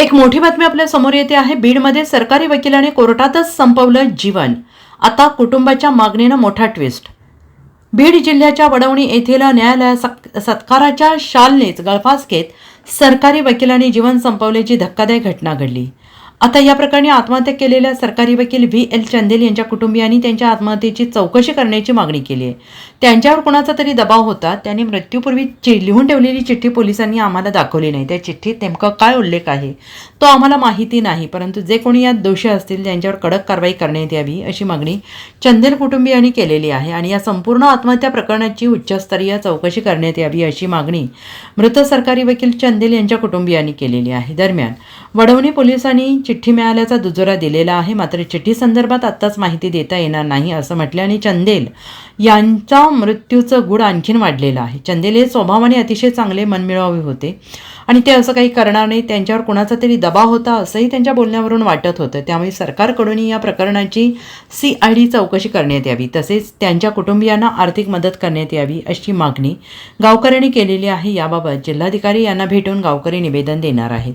एक मोठी बातमी आपल्यासमोर येते आहे. बीडमध्ये सरकारी वकिलाने कोर्टातच संपवलं जीवन. आता कुटुंबाच्या मागणीनं मोठा ट्विस्ट बीड जिल्ह्याच्या वडवणी येथील न्यायालया सत्काराच्या शालनेच गळफास घेत सरकारी वकिलांनी जीवन संपवल्याची धक्कादायक घटना घडली. आता या प्रकरणी आत्महत्या केलेल्या सरकारी वकील व्ही एल चंदेल यांच्या कुटुंबियांनी त्यांच्या आत्महत्येची चौकशी करण्याची मागणी केली आहे. त्यांच्यावर कुणाचा तरी दबाव होता त्यांनी मृत्यूपूर्वी चि लिहून ठेवलेली चिठ्ठी पोलिसांनी आम्हाला दाखवली नाही. त्या चिठ्ठीत नेमकं काय उल्लेख आहे तो आम्हाला माहिती नाही परंतु जे कोणी यात दोषी असतील त्यांच्यावर कडक कारवाई करण्यात यावी अशी मागणी चंदेल कुटुंबियांनी केलेली आहे आणि या संपूर्ण आत्महत्या प्रकरणाची उच्चस्तरीय चौकशी करण्यात यावी अशी मागणी मृत सरकारी वकील चंदेल यांच्या कुटुंबियांनी केलेली आहे. दरम्यान वडवणी पोलिसांनी चिठ्ठी मिळाल्याचा दुजोरा दिलेला आहे. मात्र चिठ्ठी संदर्भात आत्ताच माहिती देता येणार नाही असं म्हटल्याने चंदेल यांच्या मृत्यूचं गुड आणखीन वाढलेलं आहे. चंदेल हे स्वभावाने अतिशय चांगले मनमिळावे होते. आणि ते असं काही करणार नाही. त्यांच्यावर कुणाचा तरी दबाव होता असंही त्यांच्या बोलण्यावरून वाटत होतं. त्यामुळे सरकारकडूनही या प्रकरणाची सी आय डी चौकशी करण्यात यावी. तसेच त्यांच्या कुटुंबियांना आर्थिक मदत करण्यात यावी अशी मागणी गावकऱ्यांनी केलेली आहे. याबाबत जिल्हाधिकारी यांना भेटून गावकरी निवेदन देणार आहेत.